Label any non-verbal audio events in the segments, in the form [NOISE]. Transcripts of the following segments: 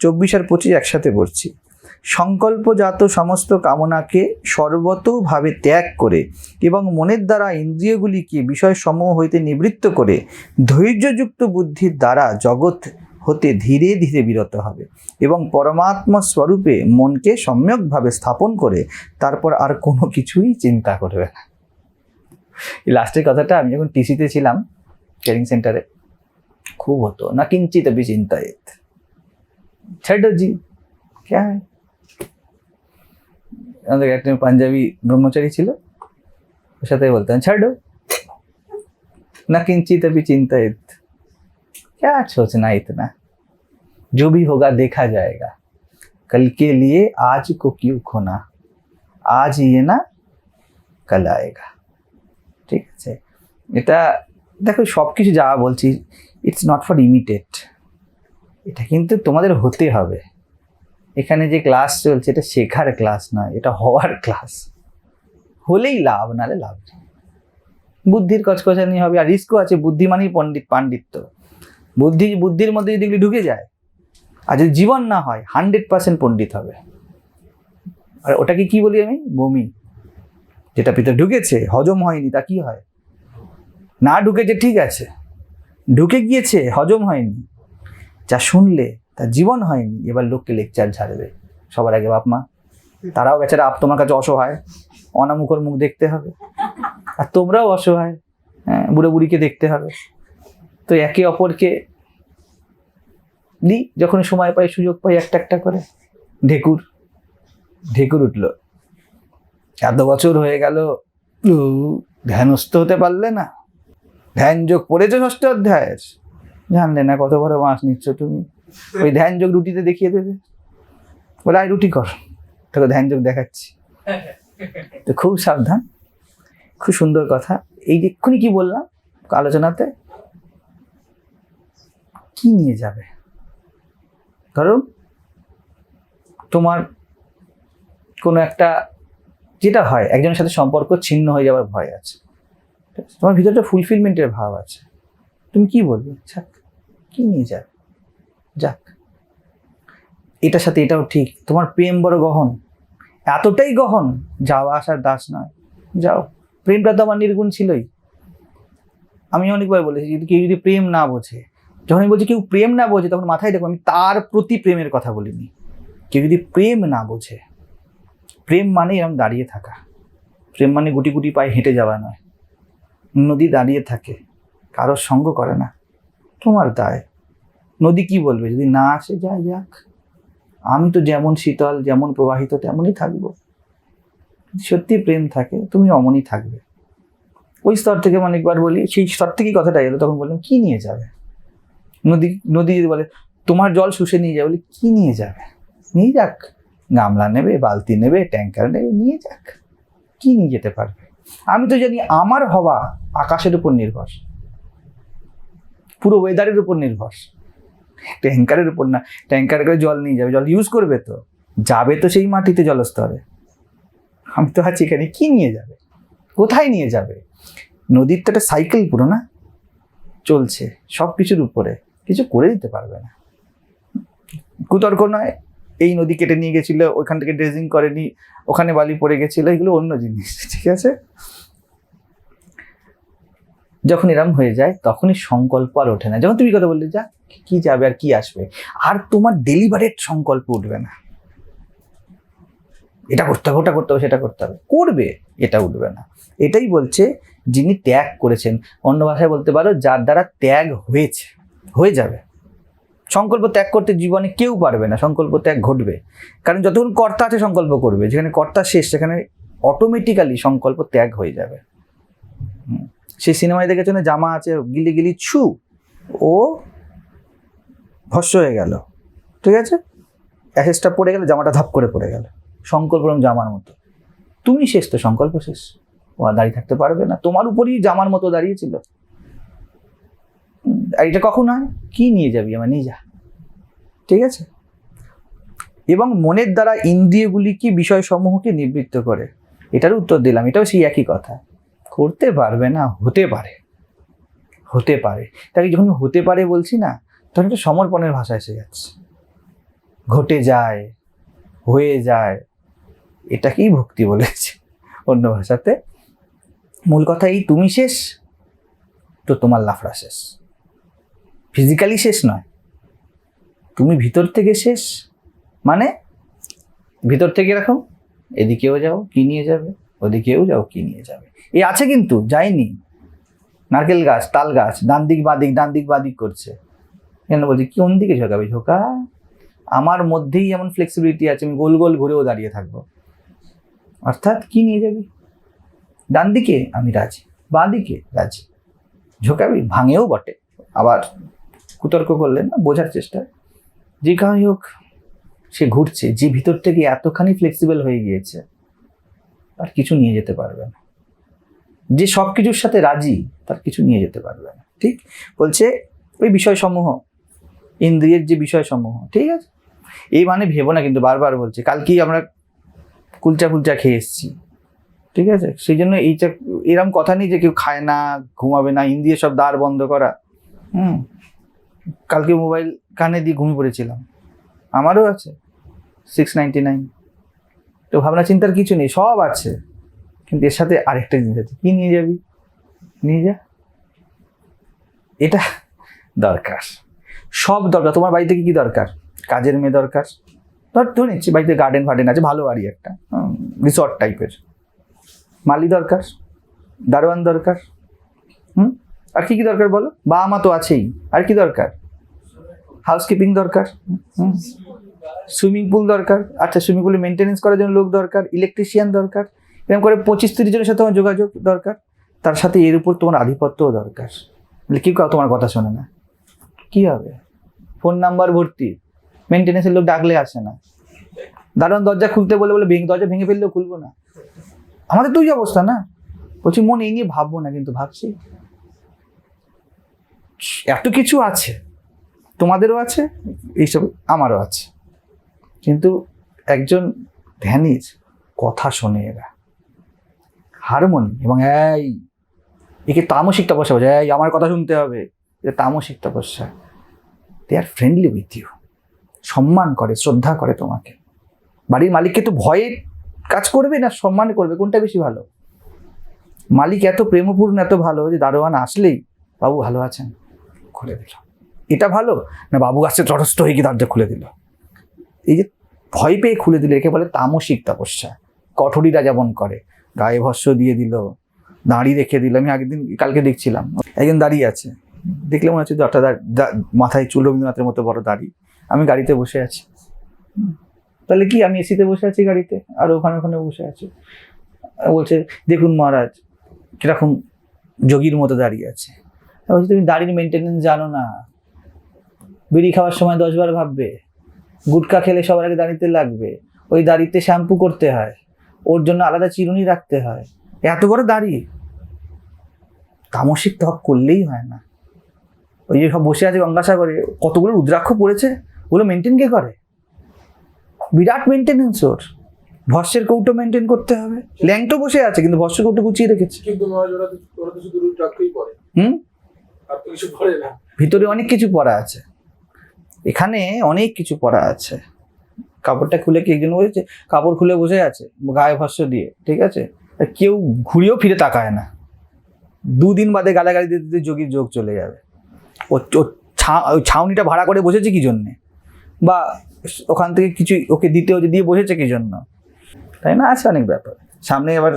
চব্বিশ আর পঁচিশ একসাথে পড়ছি। সংকল্পজাত সমস্ত কামনাকে সর্বতভাবে ত্যাগ করে এবং মনের দ্বারা ইন্দ্রিয়গুলিকে বিষয় সমূহ হইতে নিবৃত্ত করে ধৈর্যযুক্ত বুদ্ধির দ্বারা জগৎ হতে ধীরে ধীরে বিরত হবে এবং পরমাত্মা স্বরূপে মনকে সম্যকভাবে স্থাপন করে তারপর আর কোনো কিছুই চিন্তা করবে না। এই লাস্টের কথাটা আমি যখন টিসিতে ছিলাম ট্রেনিং সেন্টারে খুব হতো, না কিঞ্চিত भी চিন্তায়িত छड्डो जी क्या है আমাদের একটা পাঞ্জাবি ব্রহ্মচারী ছিল ওর সাথে বলতাম ছাড়ো না किंचित अभी चिंतित क्या सोचना इतना जो भी होगा देखा जाएगा कल के लिए आज को क्यों खोना आज ये না কাল আয়েগা ঠিক আছে এটা দেখো সব কিছু যা বলছি ইটস নট ফর ইমিটেট এটা কিন্তু তোমাদের হতে হবে। এখানে যে ক্লাস চলছে, এটা শেখার ক্লাস নয়, এটা হওয়ার ক্লাস হলেই লাভ নালে লাভ নেই। বুদ্ধির কচকচানি হবে, আর রিস্কও আছে, বুদ্ধি মানেই পণ্ডিত, পাণ্ডিত্য। বুদ্ধি, বুদ্ধির মধ্যে যদি ঢুকে যায়, আর যদি জীবন না হয় হান্ড্রেড পার্সেন্ট পণ্ডিত হবে। আর ওটাকে কি বলি আমি? বমি। যেটা ভিতরে ঢুকেছে, হজম হয়নি, তা কি হয়? না ঢুকেছে, ঠিক আছে। ঢুকে গিয়েছে, হজম হয়নি। যা শুনলে তা জীবন হয়নি, এবার লোককে লেকচার ঝাড়বে সবার আগে বাপ মা, তারাও বেচারা আপ তোমার কাছে অসহায়, অনামুখর মুখ দেখতে হবে। আর তোমরাও অসহায় হ্যাঁ বুড়ো বুড়িকে দেখতে হবে। তো একে অপরকে দিই যখন সময় পাই, সুযোগ পাই একটা একটা করে। ঢেকুর ঢেকুর উঠল। এত বছর হয়ে গেল ধ্যানস্থ হতে পারলে না। ধ্যান যোগ পড়েছো ষষ্ঠ অধ্যায়ের। জানলে না, কত বড় মাছ নিচ্ছ তুমি? ওই ধ্যান যোগ রুটিতে দেখিয়ে দেবে। বলে, আয়, রুটি কর। তোকে ধ্যান যোগ দেখাচ্ছি। তো খুব সাবধান, খুব সুন্দর কথা। এই এক্ষুনি কি বললাম আলোচনাতে? কি নিয়ে যাবে? ধরো, তোমার কোনো একটা যেটা হয়, একজনের সাথে সম্পর্ক ছিন্ন হয়ে যাওয়ার ভয় আছে। তোমার ভিতরে একটা ফুলফিলমেন্টের ভাব আছে। তুমি কি বলবে? যাক কি নিয়ে যাবে? যাক। এটার সাথে এটাও ঠিক। তোমার প্রেম বড় গহন। এতটাই গহন, যাওয়া আসার দাস নয়। যাও। প্রেমটা তো আমার নির্গুণ ছিলই। আমি অনেকবার বলেছি, যদি কেউ যদি প্রেম না বোঝে যখন আমি বলছি কেউ প্রেম না বোঝে, তখন মাথায় দেখো, আমি তার প্রতি প্রেমের কথা বলিনি। কেউ যদি প্রেম না বোঝে, প্রেম মানে এরকম দাঁড়িয়ে থাকা। প্রেম মানে গুটি গুটি পায়ে হেঁটে যাওয়া নয়। নদী দাঁড়িয়ে থাকে, কারোর সঙ্গ করে না। তোমার দায়। নদী কি বলবে? যদি না আসে যায় যাক। আমি তো যেমন শীতল, যেমন প্রবাহিত, তেমনই থাকব। সত্যি প্রেম থাকে, তুমি অমনই থাকবে। ওই স্তর থেকে অনেকবার বলি, সেই স্তর থেকেই কথাটা এলো, তখন বললাম, কি নিয়ে যাবে? নদী নদী যদি বলে, তোমার জল শুষে নিয়ে যাবে, বলে, কি নিয়ে যাবে? নিয়ে যাক। গামলা নেবে, বালতি নেবে, ট্যাঙ্কার নেবে, নিয়ে যাক। কি নিয়ে যেতে পারবে? আমি তো জানি আমার হওয়া আকাশের উপর নির্ভর। পুরো ওয়েদারের উপর নির্ভর। ট্যাঙ্কারের উপর না ট্যাঙ্কার করে জল নিয়ে যাবে, জল ইউজ করবে তো। যাবে তো সেই মাটিতে জলস্তরে। আমি তো আছি এখানে, কি নিয়ে যাবে? কোথায় নিয়ে যাবে? নদীর তো একটা সাইকেল পুরো না? চলছে সব কিছুর উপরে। কিছু করে দিতে পারবে না। কুতর্ক নয়, এই নদী কেটে নিয়ে গেছিল, ওইখান থেকে ড্রেজিং করেনি, ওখানে বালি পড়ে গেছিল, এগুলো অন্য জিনিস, ঠিক আছে? যখন এরম হয়ে যায়, তখনই সংকল্প আর ওঠে না। যখন তুমি কথা বললে যা, কি যাবে আর কি আসবে? আর তোমার ডেলিভারেট সংকল্প উঠবে না। এটা করতে হবে, ওটা করতে হবে, সেটা করতে হবে। করবে, এটা উঠবে না। এটাই বলছে যিনি ত্যাগ করেছেন। অন্য ভাষায় বলতে পারো, যার দ্বারা ত্যাগ হয়েছে, হয়ে যাবে। সংকল্প ত্যাগ করতে জীবনে কেউ পারবে না, সংকল্প ত্যাগ ঘটবে। কারণ যতক্ষণ কর্তা আছে, সংকল্প করবে। যেখানে কর্তা শেষ, সেখানে অটোমেটিক্যালি সংকল্প ত্যাগ হয়ে যাবে। হুম। সেই সিনেমায় দেখেছ না জামা আছে, গিলি গিলি, ছু, ও ভস্য হয়ে গেল, ঠিক আছে? অ্যাসেসটা পড়ে গেলে জামাটা ধাপ করে পড়ে গেল সংকল্প এরকম জামার মতো। তুমি শেষ তো, সংকল্প শেষ। ও আর দাঁড়িয়ে থাকতে পারবে না, তোমার উপরই জামার মতো দাঁড়িয়েছিল। আর এটা কখন হয়? কি নিয়ে যাবি আমার, নিয়ে যা, ঠিক আছে? এবং মনের দ্বারা ইন্দ্রিয়গুলিকে বিষয়সমূহকে নিবৃত্ত করে। এটার উত্তর দিলাম, এটাও সেই একই কথা। করতে পারবে না, হতে পারে। হতে পারে। তাকে যখন হতে পারে বলছি না, তখন একটা সমর্পণের ভাষা এসে যাচ্ছে। ঘটে যায়, হয়ে যায়, এটাকেই ভক্তি বলেছে। অন্য ভাষাতে, মূল কথা এই, তুমি শেষ, তো তোমার লাফড়া শেষ। ফিজিক্যালি শেষ নয়। তুমি ভিতর থেকে শেষ। মানে ভিতর থেকে রাখো, এদিকেও যাও, কি নিয়ে যাবে? ওদিকেও যাও, কি নিয়ে যাবে? এই আছে কিন্তু, যায়নি। নারকেল গাছ, তাল গাছ, ডান দিক বাদিক ডান দিক বাদিক করছে। কেন বলছি, কোন দিকে ঝোঁকাবে? ঝোঁকা? আমার মধ্যেই এমন ফ্লেক্সিবিলিটি আছে, আমি গোল গোল ঘুরেও দাঁড়িয়ে থাকব। অর্থাৎ কি নিয়ে যাবি? ডান দিকে আমি রাজি, বাঁ দিকে রাজি। ঝোঁকাবি? ভাঙেও বটে। আবার কুতর্ক করলেন না, বোঝার চেষ্টা। যে কারণে হোক, সে ঘুরছে, যে ভিতর থেকে এতখানি ফ্লেক্সিবল হয়ে গিয়েছে। আর কিছু নিয়ে যেতে পারবে না। যে সব কিছুর সাথে রাজি, তার কিছু নিয়ে যেতে পারবে না। ঠিক? বলছে, ওই বিষয়সমূহ, ইন্দ্রিয়ের যে বিষয়সমূহ, ঠিক আছে? এই মানে ভেবো না, কিন্তু বারবার বলছে, কালকেই আমরা কুলচা ফুলচা খেয়ে এসেছি। ঠিক আছে? সেই জন্য এইটা এরকম কথা নেই যে কেউ খায় না, ঘুমাবে না, ইন্দ্রিয় সব দ্বার বন্ধ করা। হুম? কালকে মোবাইল কানে দিয়ে ঘুমিয়ে পড়েছিলাম। আমারও আছে সিক্স নাইনটি নাইন তো ভাবনা চিন্তার কিছু নেই, সব আছে। কিন্তু এর সাথে আরেকটা জিনিস আছে। কি নিয়ে যাবি? নিয়ে যা। এটা দরকার। সব দরকার। তোমার বাড়িতে থেকে কি দরকার? কাজের মেয়ে দরকার। ধর, ধরে নিচ্ছি, বাড়িতে গার্ডেন ফার্ডেন আছে, ভালো বাড়ি একটা রিসর্ট টাইপের মালি দরকার, দারোয়ান দরকার, হুম? আর কি কি দরকার বলো? বাবা মা তো আছেই। আর কি দরকার? হাউসকিপিং দরকার, হুম? সুইমিং পুল দরকার। আচ্ছা সুইমিং পুলে মেনটেনেন্স করার জন্য লোক দরকার ইলেকট্রিশিয়ান দরকার, এরকম করে পঁচিশ তিরিশ জনের সাথে তোমার যোগাযোগ দরকার। তার সাথে এর উপর তোমার আধিপত্যও দরকার। কেউ তোমার কথা শোনে না। কি হবে? ফোন নাম্বার ভর্তি। মেনটেনেন্সের লোক ডাকলে আসে না। দারুণ দরজা খুলতে বলে বলে ভেঙে, দরজা ভেঙে ফেললেও খুলবো না। আমাদের তো ওই অবস্থা না। বলছি, মন এই নিয়ে ভাববো না কিন্তু, ভাবছি। এত কিছু আছে। তোমাদেরও আছে, এইসব আমারও আছে। কিন্তু একজন ধ্যানীর কথা শোনে এরা। হারমোনি এবং এই, একে তামসিক তপস্যা বলছে এই আমার কথা শুনতে হবে। এটা তামসিক তপস্যা। They are friendly with you সম্মান করে, শ্রদ্ধা করে তোমাকে। বাড়ির মালিককে তো ভয়ে কাজ করবে না, সম্মান করবে, কোনটা বেশি ভালো? মালিক এত প্রেমপূর্ণ, এত ভালো যে দারোয়ান আসলেই বাবু ভালো আছেন, খুলে দিল। এটা ভালো? না, বাবু আসছে তটস্থ হয়ে গিয়ে দরজা খুলে দিল। এই যে ভয় পেয়ে খুলে দিল, একে বলে তামসিক তপস্যা। কঠোরীরা যেমন করে। গায়ে ভস্য দিয়ে দিল। দাঁড়িয়ে রেখে দিল। আমি আগের দিন, কালকে দেখছিলাম। একজন দাঁড়িয়ে আছে। দেখলে মনে হচ্ছে দরটা মাথায় চুল রবীন্দ্রনাথের মতো বড় দাড়ি। আমি গাড়িতে বসে আছি। তাহলে কি, আমি এসিতে বসে আছি গাড়িতে? আর ওখানে ওখানে বসে আছি। বলছে, দেখুন মহারাজ, কীরকম যোগীর মতো দাঁড়িয়ে আছে। বলছি, তুমি দাড়ির মেনটেনেন্স জানো না। বিড়ি খাওয়ার সময় দশবার ভাববে। গুটকা খেলে সবার আগে দাড়িতে লাগবে। ওই দাড়িতে শ্যাম্পু করতে হয়। ওর জন্য আলাদা চিরুনি রাখতে হয়। এত বড় দাড়ি? তামসিক তপ করলেই হয় না। ওই যে সব বসে আছে গঙ্গাসাগরে কতগুলো রুদ্রাক্ষ পড়েছে? ওগুলো মেনটেন কে করে? বিরাট মেনটেনেন্স ওর। ভস্যের কৌটো মেনটেন করতে হবে। ল্যাংটো বসে আছে কিন্তু ভস্য কৌটো গুছিয়ে রেখেছে। কিন্তু হুম? কিছু না। ভিতরে অনেক কিছু পড়া আছে। এখানে অনেক কিছু পড়া আছে। কাপড়টা খুলে কি একজন বলেছে কাপড় খুলে বসে আছে, গায়ে ভস্য দিয়ে, ঠিক আছে? কেউ ঘুরিয়েও ফিরে তাকায় না। দুদিন বাদে গালাগালি দিতে দিতে যোগীর যোগ চলে যাবে। ও ছাউনিটা ভাড়া করে বসেছে কি জন্যে? বা ওখান থেকে কিছু ওকে দিতে হচ্ছে, দিয়ে বসেছে কি জন্য? তাই না? আছে অনেক ব্যাপার। সামনে এবার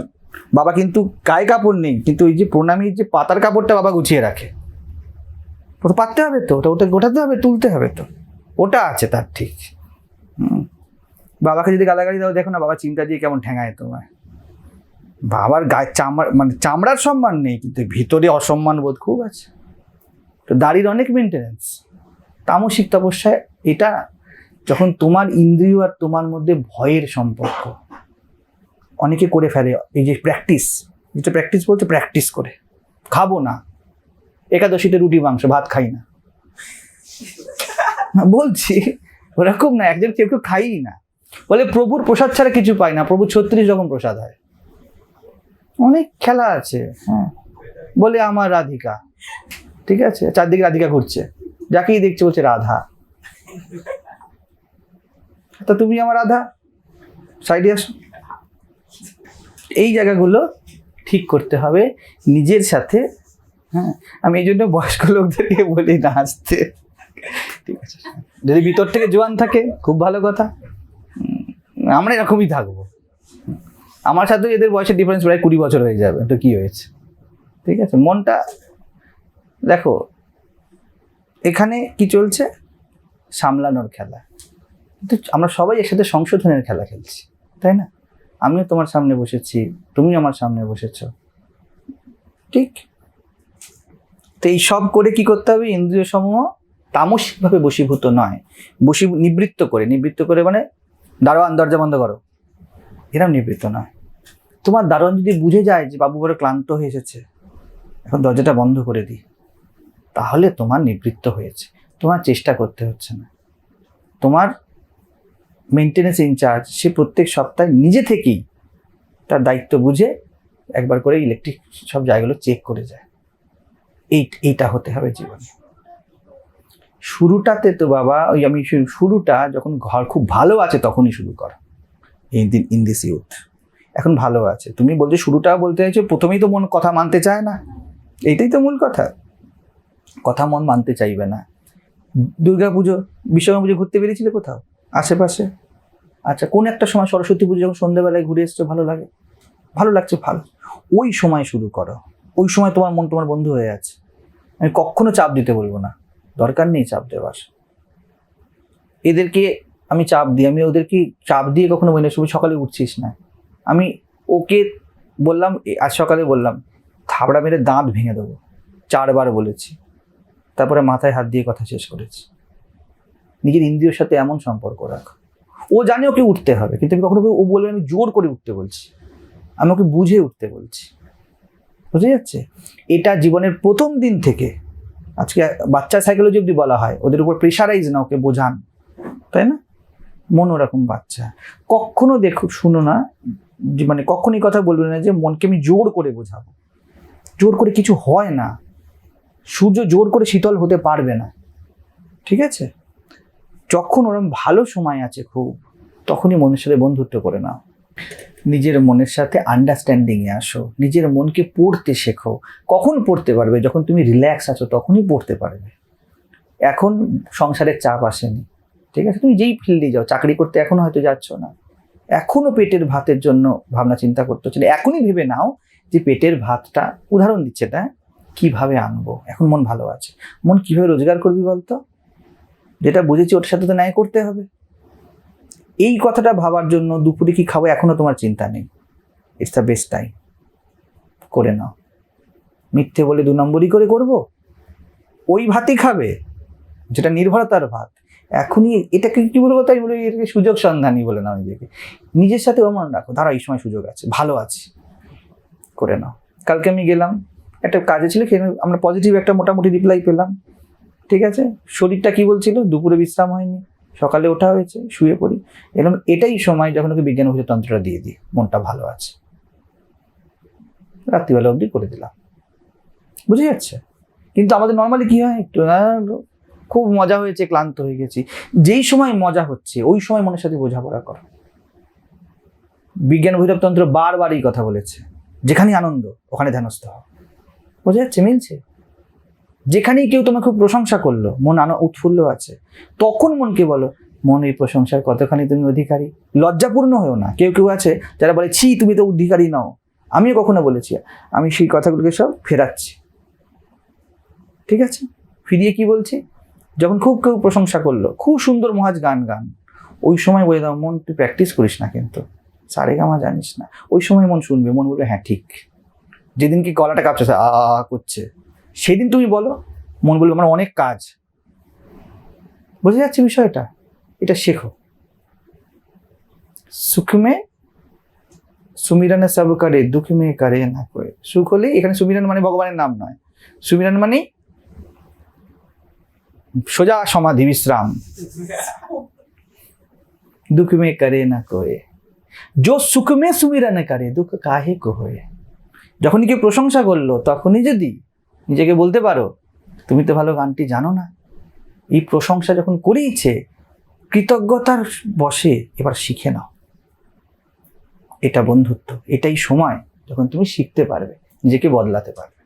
বাবা কিন্তু গায়ে কাপড় নেই, কিন্তু ওই যে প্রণামীর যে পাতার কাপড়টা বাবা গুছিয়ে রাখে। ওটা পাততে হবে তো, ওটা ওটা গোটাতে হবে, তুলতে হবে তো। ওটা আছে তার ঠিক। বাবাকে যদি গালাগালি দাও, দেখো না বাবা চিন্তা দিয়ে কেমন ঠেঙায় তোমায়। বাবার গায়ে চামড়া মানে চামড়ার সম্মান নেই, কিন্তু ভিতরে অসম্মান বোধ খুব আছে। তো দাড়ির অনেক মেনটেনেন্স তামসিক তপস্যায় এটা যখন তোমার ইন্দ্রিয় আর তোমার মধ্যে ভয়ের সম্পর্ক, অনেকে করে ফেলে। এই যে প্র্যাকটিস যেটা প্র্যাকটিস বলতে প্র্যাকটিস করে। খাব না। একাদশীতে রুটি, মাংস, ভাত খাই না। বলছি, ওরকম না, একজন কেউ কেউ খাই না। বলে প্রভুর প্রসাদ ছাড়া কিছু পাই না, প্রভু ছত্রিশ রকম প্রসাদ হয়। অনেক খেলা আছে হ্যাঁ। বলে আমার রাধিকা, ঠিক আছে? চারদিকে রাধিকা ঘুরছে। যাকেই দেখছে বলছে রাধা। তা তুমি আমার রাধা? সাইডে আসো। এই জায়গাগুলো ঠিক করতে হবে নিজের সাথে হ্যাঁ আমি এই জন্য বয়স্ক লোকদেরকে বলি না আসতে। ঠিক আছে। যদি ভিতর থেকে জোয়ান থাকে, খুব ভালো কথা। আমরা এরকমই থাকব। আমার সাথে এদের বয়সের ডিফারেন্স প্রায় কুড়ি বছর হয়ে যাবে। তো কি হয়েছে? ঠিক আছে, মনটা, দেখো, এখানে কি চলছে? সামলানোর খেলা। কিন্তু আমরা সবাই একসাথে সংশোধনের খেলা খেলছি, তাই না? আমিও তোমার সামনে বসেছি তুমি আমার সামনে বসেছো। ঠিক? তো এই সব করে কি করতে হবে? ইন্দ্রিয় সমূহ তামসিকভাবে বশীভূত নয়। বশী, নিবৃত্ত করে। নিবৃত্ত করে মানে দারোয়ান, দরজা বন্ধ করো। এরকম নিবৃত্ত নয়। তোমার দারোয়ান যদি বুঝে যায় যে বাবু বড় ক্লান্ত হয়ে এসেছে, এখন দরজাটা বন্ধ করে দিই। তাহলে তোমার নিবৃত্ত হয়েছে। তোমার চেষ্টা করতে হচ্ছে না। তোমার মেনটেন্যান্স ইনচার্জ সে প্রত্যেক সপ্তাহে নিজে থেকেই তার দায়িত্ব বুঝে একবার করে ইলেকট্রিক সব জায়গাগুলো চেক করে যায়। এই, এইটা হতে হবে জীবনে। শুরুটাতে তো বাবা, ওই আমি শুরুটা যখন ঘর খুব ভালো আছে তখনই শুরু করো। Inn Din in this youth এখন ভালো আছে। তুমি বলছো শুরুটা বলতে চাইছো, প্রথমেই তো মন কথা মানতে চায় না। এইটাই তো মূল কথা। কথা মন মানতে চাইবে না। দুর্গা পুজো বিশ্বকর্মা পুজো ঘুরতে বেরিয়েছিলে কোথাও? আশেপাশে? আচ্ছা কোন একটা সময় সরস্বতী পুজো যখন সন্ধ্যেবেলায় ঘুরে এসছো, ভালো লাগে? ভালো লাগছে, ভালো। ওই সময় শুরু করো। ওই সময় তোমার মন তোমার বন্ধু হয়ে আছে। আমি কখনো চাপ দিতে বলব না। দরকার নেই চাপ দেওয়ার। এদেরকে আমি চাপ দিই। আমি ওদেরকে চাপ দিয়ে কখনো বলি না শুধু সকালে উঠছিস না। আমি ওকে বললাম, আজ সকালে বললাম, থাবড়া মেরে দাঁত ভেঙে দেবো। চারবার বলেছি। তারপরে মাথায় হাত দিয়ে কথা শেষ করেছি। নিজের ইন্দ্রিয়র সাথে এমন সম্পর্ক রাখ। ও জানে ওকে উঠতে হবে, কিন্তু আমি কখনো ও বলবে আমি জোর করে উঠতে বলছি। আমি ওকে বুঝে উঠতে বলছি। বুঝে যাচ্ছে? এটা জীবনের প্রথম দিন থেকে আজকে বাচ্চা সাইকোলজি অব্দি বলা হয়, ওদের উপর প্রেশারাইজ না, ওকে বোঝান। তাই না? মন ওরকম বাচ্চা। কখনো দেখো, শুনো না মানে কখনই কথা বলবে না যে মনকে আমি জোর করে বোঝাবো। জোর করে কিছু হয় না। সূর্য জোর করে শীতল হতে পারবে না। ঠিক আছে? যখন ওরকম ভালো সময় আছে খুব, তখনই মনের সাথে বন্ধুত্ব করে নাও। নিজের মনের সাথে আন্ডারস্ট্যান্ডিংয়ে আসো, নিজের মনকে পড়তে শেখো। কখন পড়তে পারবে? যখন তুমি রিল্যাক্স আছো, তখনই পড়তে পারবে। এখন সংসারের চাপ আসেনি, ঠিক আছে? তুমি যেই ফিল্ডে যাও, চাকরি করতে এখনও হয়তো যাচ্ছ না। এখনও পেটের ভাতের জন্য ভাবনা চিন্তা করতে হচ্ছে এখনই ভেবে নাও যে পেটের ভাতটা উদাহরণ দিচ্ছে এটা কীভাবে আনব? এখন মন ভালো আছে। মন কীভাবে রোজগার করবি বলতো? যেটা বুঝেছি ওটার সাথে তো ন্যায় করতে হবে। এই কথাটা ভাবার জন্য দুপুরে কি খাব এখনও তোমার চিন্তা নেই? ইটস দ্য বেস্ট টাইম করে নাও। মিথ্যে বলে দু নম্বরই করে করব? ওই ভাতই খাবে, যেটা নির্ভরতার ভাত। এখনই এটাকে কি বলব তাই বলে, এটাকে সুযোগ সন্ধানী বলে নাও নিজেকে। নিজের সাথে মনে রাখো। দাঁড়া এই সময় সুযোগ আছে। ভালো আছে। করে নাও। কালকে আমি গেলাম, একটা কাজে ছিল আমরা পজিটিভ একটা মোটামুটি রিপ্লাই পেলাম। ঠিক আছে? শরীরটা কি বলছিল? দুপুরে বিশ্রাম হয়নি। সকালে ওঠা হয়েছে, শুয়ে পড়ি। এরকম এটাই সময় যখন ওকে বিজ্ঞান তন্ত্রটা দিয়ে দিই, মনটা ভালো আছে। রাত্রিবেলা অবধি করে দিলাম। বুঝে যাচ্ছে? কিন্তু আমাদের নর্মালি কী হয়? একটু খুব মজা হয়েছে, ক্লান্ত হয়ে গেছি। যেই সময় মজা হচ্ছে, ওই সময় মনের সাথে বোঝাপড়া করো। বিজ্ঞান ভৈরব তন্ত্র বারবার এই কথা বলেছে। যেখানেই আনন্দ, ওখানে ধ্যানস্থ হও। বোঝা যাচ্ছে? মিলছে? যেখানেই কেউ তোমাকে খুব প্রশংসা করল, মন আনো উৎফুল্ল আছে, তখন মনকে বলো, মন, এই প্রশংসার কতখানি তুমি অধিকারী? লজ্জাপূর্ণ হয়েও না। কেউ কেউ আছে যারা বলে, ছি, তুমি তো অধিকারী নাও। আমিও কখনো বলেছি, আমি সেই কথাগুলোকে সব ফেরাচ্ছি। ঠিক আছে? ফিরিয়ে কি বলছি? যখন খুব কেউ প্রশংসা করল, খুব সুন্দর মহাজ গান গান, ওই সময় বলে দাও, মন, তুই প্র্যাকটিস করিস না কিন্তু। সারে গামা জানিস না। ওই সময় মন শুনবে, মন বলবে হ্যাঁ ঠিক। যেদিন কি গলাটা কাঁপছে আ, করছে। সেদিন তুমি বলো, মন বলবে আমার অনেক কাজ। বুঝে যাচ্ছে বিষয়টা? এটা শেখো। সুখমে সুমিরানে সব করে দুঃখ মে করে না করে। সুখ হলে এখানে সুমিরান মানে ভগবানের নাম নয়। সুমিরান মানে সোজা সমাধি, বিশ্রাম। দুঃখ মে করে না কোয়ে जो সুখ মে সুমিরান করে, দুঃখ কাহে কো হয়ে। যখনই কেউ প্রশংসা করল, তখনই যদি নিজেকে বলতে পারো, তুমি তো ভালো গানটি জানো না। এই প্রশংসা যখন করেইছে কৃতজ্ঞতার বসে এবার শিখে নাও। এটা বন্ধুত্ব, এটাই সময় যখন তুমি শিখতে পারবে, নিজেকে বদলাতে পারবে।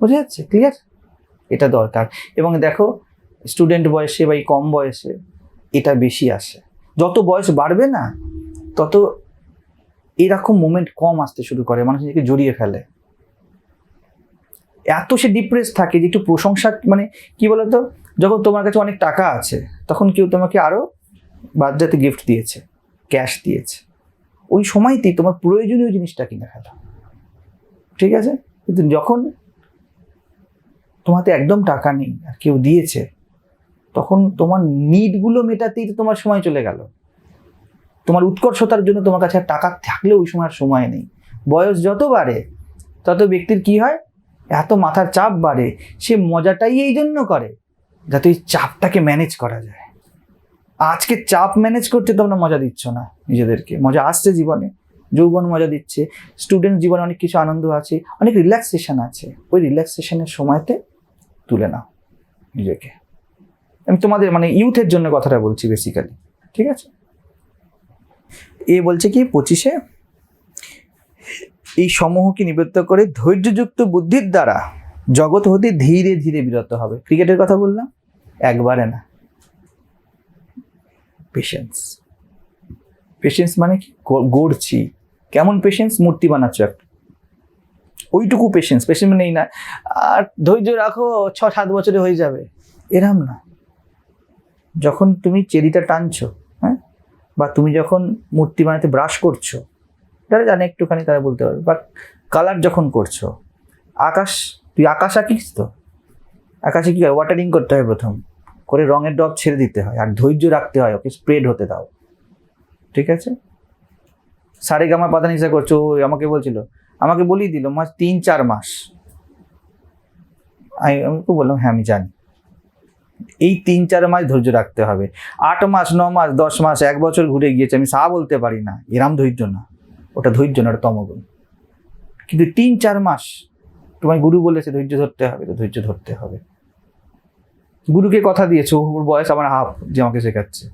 বুঝে যাচ্ছে? ক্লিয়ার এটা দরকার। এবং দেখো স্টুডেন্ট বয়সে বা এই কম বয়সে এটা বেশি আসে। যত বয়স বাড়বে না, তত এরকম মোমেন্ট কম আসতে শুরু করে, মানুষ নিজেকে জড়িয়ে ফেলে। এত সে ডিপ্রেস থাকে যে একটু প্রশংসা মানে কি বলতো, যখন তোমার কাছে অনেক টাকা আছে, তখন কেউ তোমাকে আরও বার্থডেতে গিফট দিয়েছে ক্যাশ দিয়েছে। ওই সময়তেই তোমার প্রয়োজনীয় জিনিসটা কিনে ফেলো। ঠিক আছে? কিন্তু যখন তোমাতে একদম টাকা নেই, আর কেউ দিয়েছে, তখন তোমার নিডগুলো মেটাতেই তো তোমার সময় চলে গেল। তোমার উৎকর্ষতার জন্য তোমার কাছে টাকা থাকলেও ওই সময় আর সময় নেই। বয়স যত বাড়ে, তত ব্যক্তির কি হয়? এত মাথার চাপ বাড়ে, সে মজাটাই এই জন্য করে যাতে ওই চাপটাকে ম্যানেজ করা যায়। আজকে চাপ ম্যানেজ করতে তোমরা মজা দিচ্ছ না নিজেদেরকে। মজা আসছে জীবনে, যৌবন মজা দিচ্ছে স্টুডেন্ট জীবনে অনেক কিছু আনন্দ আছে, অনেক রিল্যাক্সেশন আছে। ওই রিল্যাক্সেশনের সময়তে তুলে নাও নিজেকে। আমি তোমাদের মানে ইউথের জন্য কথাটা বলছি বেসিক্যালি ঠিক আছে? এ বলছে কি, পঁচিশে এই সমূহকে নিবৃত্ত করে ধৈর্যযুক্ত বুদ্ধির দ্বারা জগৎ হতে ধীরে ধীরে বিরত হবে। ক্রিকেটের কথা বললাম? একবারে না। পেশেন্স পেশেন্স মানে কি? গড়ছি। কেমন পেশেন্স মূর্তি বানাচ্ছ একটা। ওইটুকু পেশেন্স পেশেন্স এই না। আর ধৈর্য রাখো ছ সাত বছরে হয়ে যাবে। এরম না। যখন তুমি চেরিটা টানছো হ্যাঁ বা তুমি যখন মূর্তি বানাতে ব্রাশ করছ যারা জানে একটুখানি তারা বলতে পারবে। বাট কালার যখন করছ, আকাশ, তুই আকাশ আঁকিস তো? আকাশে কী হয়? ওয়াটারিং করতে হয় প্রথম। করে রঙের ডব ছেড়ে দিতে হয়। আর ধৈর্য রাখতে হয়, ওকে স্প্রেড হতে দাও। ঠিক আছে? সারে গামা পাতা নিচা করছ, ও আমাকে বলছিল। আমাকে বলেই দিল, মাস তিন, চার মাস। আমি আমাকে বললাম হ্যাঁ আমি জানি। এই তিন, চার মাস ধৈর্য রাখতে হবে। আট মাস, ন মাস, দশ মাস, এক বছর ঘুরে গিয়েছে, আমি সা বলতে পারি না। এরাম ধৈর্য না। ওটা ধৈর্য না ওটা তমগুণ। কিন্তু তিন, চার মাস তোমায় গুরু বলেছে ধৈর্য ধরতে হবে, তো ধৈর্য ধরতে হবে। গুরুকে কথা দিয়েছে ওর বয়স আমার হাফ যে আমাকে শেখাচ্ছে।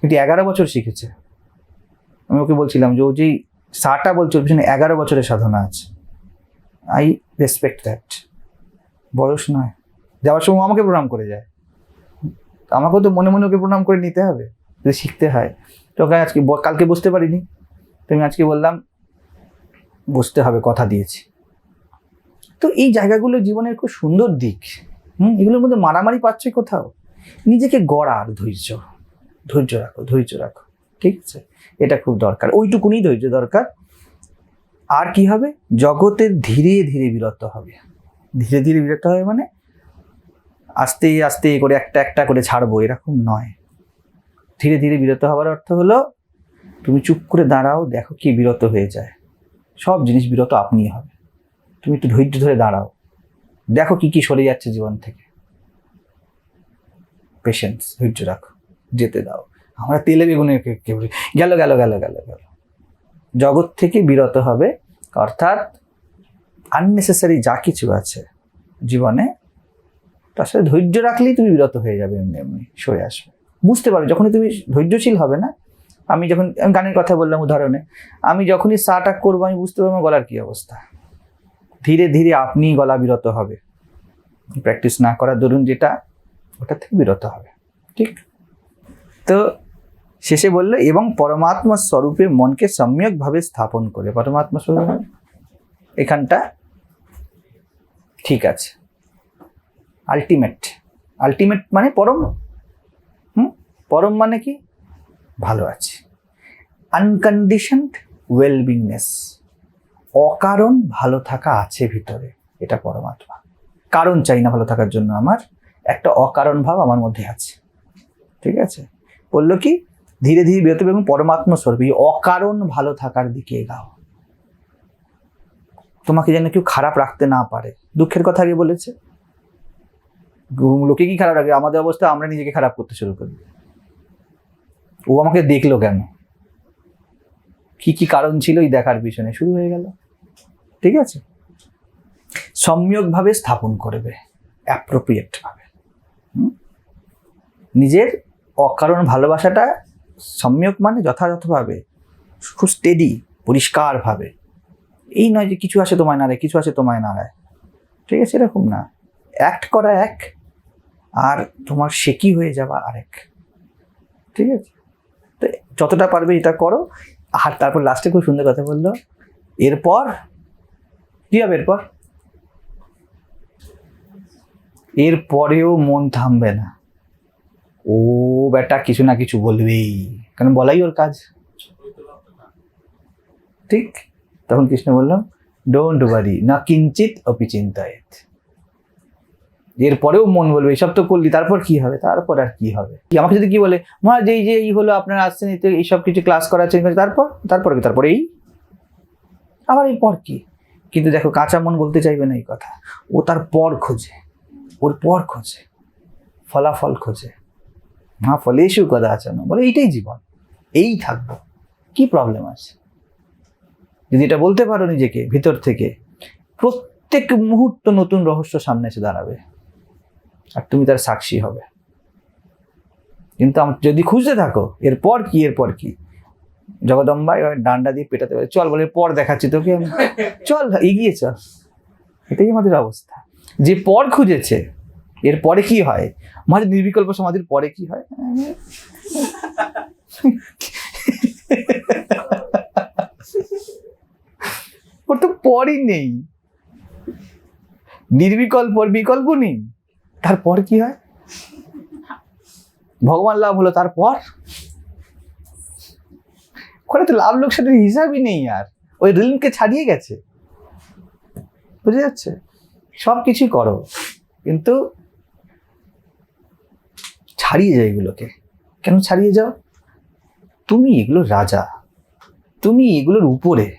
কিন্তু এগারো বছর শিখেছে। আমি ওকে বলছিলাম যে, ও যেই সাটা বলছে পিছনে এগারো বছরের সাধনা আছে। আই রেসপেক্ট দ্যাট বয়স নয়। যাওয়ার সময় আমাকে প্রণাম করে যায়। আমাকেও তো মনে মনে ওকে প্রণাম করে নিতে হবে যদি শিখতে হয়। তো আজকে কালকে বুঝতে পারিনি। তুমি আজকে বললাম বুঝতে হবে, কথা দিয়েছি। তো এই জায়গাগুলো জীবনের খুব সুন্দর দিক। হুম, এগুলোর মধ্যে মারামারি পাচ্ছে কোথাও? নিজেকে গড়ার ধৈর্য। ধৈর্য রাখো ধৈর্য রাখো, ঠিক আছে? এটা খুব দরকার। ওইটুকুনি ধৈর্য দরকার। আর কি হবে? জগতের ধীরে ধীরে বিরত হবে। ধীরে ধীরে বিরত হবে মানে আস্তে আস্তে করে একটা একটা করে ছাড়বো, এরকম নয়। ধীরে ধীরে বিরত হওয়ার অর্থ হলো তুমি চুপ করে দাঁড়াও, দেখো কি বিরত হয়ে যায়। সব জিনিস বিরত আপনি হবে। তুমি একটু ধৈর্য ধরে দাঁড়াও। দেখো কি কি সরে যাচ্ছে জীবন থেকে। পেশেন্স ধৈর্য রাখো। যেতে দাও। আমরা তেলে বেগুনে গেল গেল গেল গেল গেল। জগৎ থেকে বিরত হবে, অর্থাৎ আননেসেসারি যা কিছু আছে জীবনে, তার সাথে ধৈর্য রাখলেই তুমি বিরত হয়ে যাবে এমনি এমনি সরে আসবে। বুঝতে পারবে, যখনই তুমি ধৈর্যশীল হবে না আমি যখন গানের কথা বললাম উদাহরণে, আমি যখনই সাটা করব, আমি বুঝতে পারব গলার কি অবস্থা। ধীরে ধীরে আপনি গলা বিরত হবে। প্র্যাকটিস না করার দরুন যেটা, ওটা থেকে বিরত হবে। ঠিক? তো শেষে বলল, এবং পরমাত্মা স্বরূপে মনকে সম্যকভাবে স্থাপন করে। পরমাত্মা স্বরূপে মানে? এখানটা ঠিক আছে। আলটিমেট আলটিমেট মানে পরম। হুম? পরম মানে কি? ভালো আছে। আনকন্ডিশনড ওয়েলবিংনেস অকারণ ভালো থাকা আছে ভিতরে, এটা পরমাত্মা। কারণ চাই না ভালো থাকার জন্য আমার, একটা অকারণ ভাব আমার মধ্যে আছে। ঠিক আছে? বলল কি, ধীরে ধীরে বিরত এবং পরমাত্মা স্বরূপ, এই অকারণ ভালো থাকার দিকে এগাও। তোমাকে যেন কেউ খারাপ রাখতে না পারে। দুঃখের কথা আগে বলেছে। লোকে কি খারাপ রাখে আমাদের অবস্থা, আমরা নিজেকে খারাপ করতে শুরু করি। ও আমাকে দেখল কেন? কি কি কারণ ছিল এই দেখার পিছনে? শুরু হয়ে গেল। ঠিক আছে? সম্যকভাবে স্থাপন করবে। অ্যাপ্রোপ্রিয়েট ভাবে। হুম? নিজের অকারণ ভালোবাসাটা সম্যক মানে যথাযথভাবে, খুব স্টেডি পরিষ্কারভাবে। এই নয় যে কিছু আসে তোমায় নাড়ায় কিছু আসে তোমায় নাড়ায় ঠিক আছে? এরকম না। অ্যাক্ট করা এক, আর তোমার শেকি হয়ে যাওয়া আরেক। ঠিক আছে? তো যতটা পারবে এটা করো। আর তারপর লাস্টে খুব সুন্দর কথা বলল, এরপর কি হবে এরপর? এরপরেও মন থামবে না। ও বেটা কিছু না কিছু বলবেই কারণ বলাই ওর কাজ? ঠিক, তখন কৃষ্ণ বললাম ডোন্ট ওয়ারি না কিঞ্চিত অপি চিন্তায়ত এরপরেও মন বলবে, এসব তো করলি, তারপর কি হবে? তারপর আর কি হবে? আমাকে যদি কি বলে মহারাজ এই যে এই হলো, আপনার আসছেন, এতে এইসব কিছু ক্লাস করাচ্ছেন তারপর? তারপর কি? তারপর এই? আবার এরপর কি? কিন্তু দেখো, কাঁচা মন বলতে চাইবে না এই কথা। ও তার পর খোঁজে, ওর পর খোঁজে, ফলাফল খোঁজে। মা ফলেশু কথা আছে না? বলে, এইটাই জীবন, এই থাকব। কি প্রবলেম আছে? যদি এটা বলতে পারো নিজেকে, ভিতর থেকে, প্রত্যেক মুহূর্ত নতুন রহস্য সামনে এসে দাঁড়াবে। আর তুমি তার সাক্ষী হবে। কিন্তু যদি খুঁজতে থাকো, এরপর কি এরপর কি? জগদম্বা এবার ডান্ডা দিয়ে পেটাতে পারে চল, বলে, পর দেখাচ্ছি তোকে আমি। চল, এগিয়ে চল। এটাই আমাদের অবস্থা। যে পর খুঁজেছে, এর পরে কি হয়? আমাদের নির্বিকল্প সমাধির পরে কি হয়? ওর তো পরই নেই। নির্বিকল্প বিকল্প নেই। তারপর কি হয়? ভগবান লাভ হলো তারপর? ওখানে তো লাভ লোকসানের হিসাবই নেই আর। ওই রিলকে ছাড়িয়ে গেছে। বুঝে যাচ্ছে? সব কিছুই করো। কিন্তু ছাড়িয়ে যায় এগুলোকে। কেন ছাড়িয়ে যাও? তুমি এগুলো রাজা। তুমি এগুলোর উপরে।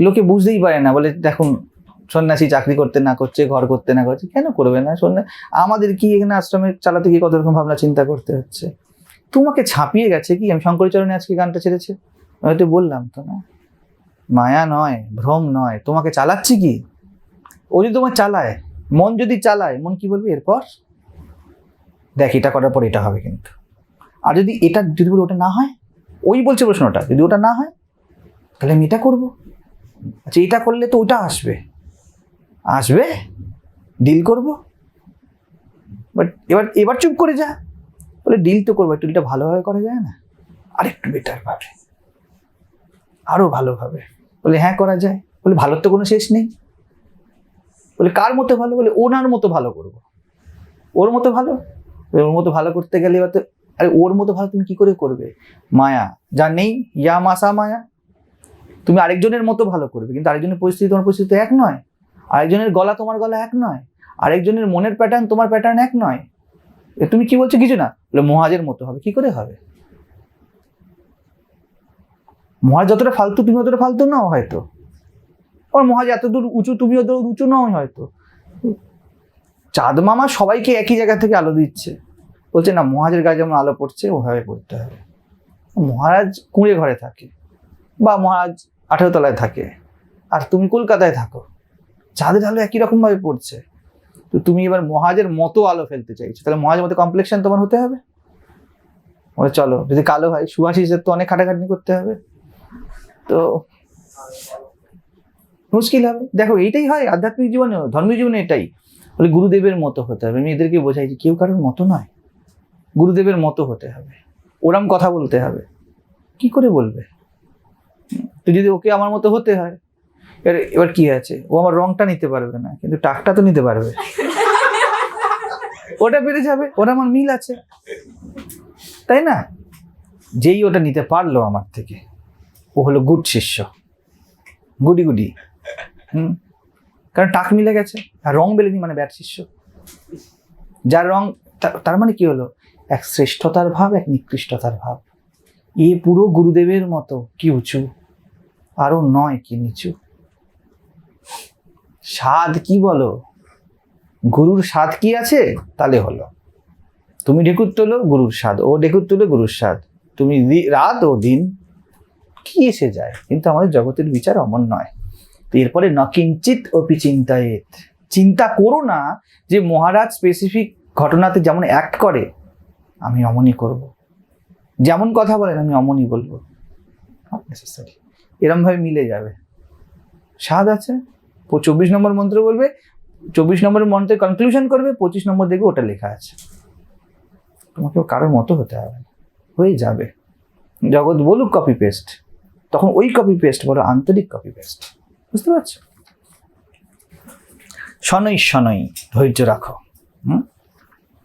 লোকে বুঝতেই পারে না। বলে দেখুন সন্ন্যাসী চাকরি করতে না করছে, ঘর করতে না করছে, কেন করবে না? সন্ধ্যা আমাদের কি এখানে আশ্রমে চালাতে গিয়ে কত রকম ভাবনা চিন্তা করতে হচ্ছে? তোমাকে ছাপিয়ে গেছে কি? আমি শঙ্করচরণে আজকে গানটা ছেড়েছে। হয়তো বললাম তো না। মায়া নয়, ভ্রম নয়, তোমাকে চালাচ্ছি কি? ও যদি তোমার চালায়, মন যদি চালায়, মন কি বলবে? এরপর? দেখ, এটা করার পর এটা হবে কিন্তু। আর যদি এটা, যদি বলে ওটা না হয়, ওই বলছে প্রশ্নটা, যদি ওটা না হয়, তাহলে আমি এটা করব। আচ্ছা এটা করলে তো ওটা আসবে। আসবে ডিল করব। বাট এবার এবার চুপ করে যা। বলে ডিল তো করব ডিলটা ভালোভাবে করা যায় না? আর একটু বেটার ভাবে। আরও ভালোভাবে। বলে হ্যাঁ করা যায়। বলে, ভালোর তো কোনো শেষ নেই। বলে, কার মতো ভালো? বলে, ওনার মতো ভালো করব। ওর মতো ভালো? ওর মতো ভালো করতে গেলে এবার তো, আরে, ওর মতো ভালো তুমি কি করে করবে? মায়া, যা নেই, ইয়া মাসা মায়া। তুমি আরেকজনের মতো ভালো করবে, কিন্তু আরেকজনের পরিস্থিতি, তোমার পরিস্থিতি এক নয়। আরেকজনের গলা তোমার গলা এক নয়, আরেকজনের মনের প্যাটার্ন তোমার প্যাটার্ন এক নয়। তুমি কি বলছো? কিছু না। বলে, মহাজের মতো হবে। কি করে হবে? মহাজ যতটা ফালতু তুমি অতটা ফালতু নাও হয়তো। আমার মহাজ এত দূর উঁচু তুমি অত উঁচু নাও হয়তো। চাঁদ মামা সবাইকে একই জায়গা থেকে আলো দিচ্ছে। বলছে, না, মহাজের গায়ে যেমন আলো পড়ছে, ওভাবে পড়তে হবে। মহারাজ কুঁড়ে ঘরে থাকে বা মহারাজ আঠেরো তলায় থাকে। আর তুমি কলকাতায় থাকো। চাঁদের আলো একই রকম ভাবে পড়ছে। তো তুমি এবার মহাজের মতো আলো ফেলতে চাইছো। তাহলে মহাজের মতো কমপ্লেকশন তোমার হতে হবে? বলে চলো, যদি কালো হয় সুভাষিসের তো অনেক খাটাখাটনি করতে হবে। তো মুশকিল হবে। দেখো, এইটাই হয় আধ্যাত্মিক জীবনেও ধর্মীয় জীবনে এটাই। বলে গুরুদেবের মতো হতে হবে। আমি এদেরকে বোঝাই যে কেউ কারোর মতো নয়। গুরুদেবের মতো হতে হবে। ওরম কথা বলতে হবে। কি করে বলবে? তো যদি ওকে আমার মতো হতে হয় এবার এবার কি আছে? ও আমার রংটা নিতে পারবে না কিন্তু টাকটা তো নিতে পারবে। [LAUGHS] ওটা পেরে যাবে ওরা আমার মিল আছে। তাই না? যেই ওটা নিতে পারল আমার থেকে ও হলো গুড শিষ্য। গুডি গুডি। হুম? কারণ টাক মিলে গেছে আর রং বেলেনি মানে ব্যাট শিষ্য। যার রং তার মানে কি হলো? এক শ্রেষ্ঠতার ভাব এক নিকৃষ্টতার ভাব। এ পুরো গুরুদেবের মতো কি উঁচু আরও নয় কি নিচু। স্বাদ কি বলো? গুরুর স্বাদ কি আছে? তাহলে হলো। তুমি ঢেকুর তোলো গুরুর স্বাদ। ও ঢেকুর তোলো গুরুর স্বাদ। তুমি রাত ও দিন কি এসে যায়? কিন্তু আমাদের জগতের বিচার অমন নয়। তো এরপরে নকিঞ্চিত অপি চিন্তায়েত। চিন্তা করো না যে মহারাজ স্পেসিফিক ঘটনাতে যেমন অ্যাক্ট করে, আমি অমনই করব। যেমন কথা বলেন, আমি অমনই বলব। এরমভাবে মিলে যাবে। স্বাদ আছে? চব্বিশ নম্বর মন্ত্র বলবে, চব্বিশ নম্বর মন্ত্রে কনক্লুশন করবে, পঁচিশ নম্বর দেখবে ওটা লেখা আছে। তোমাকে কারোর মতো হতে হবে হয়ে যাবে। জগৎ বলুক কপি পেস্ট তখন ওই কপি পেস্ট বলো, আন্তরিক কপি পেস্ট বুঝতে পারছ? শনৈ শনৈ ধৈর্য রাখো, হুম?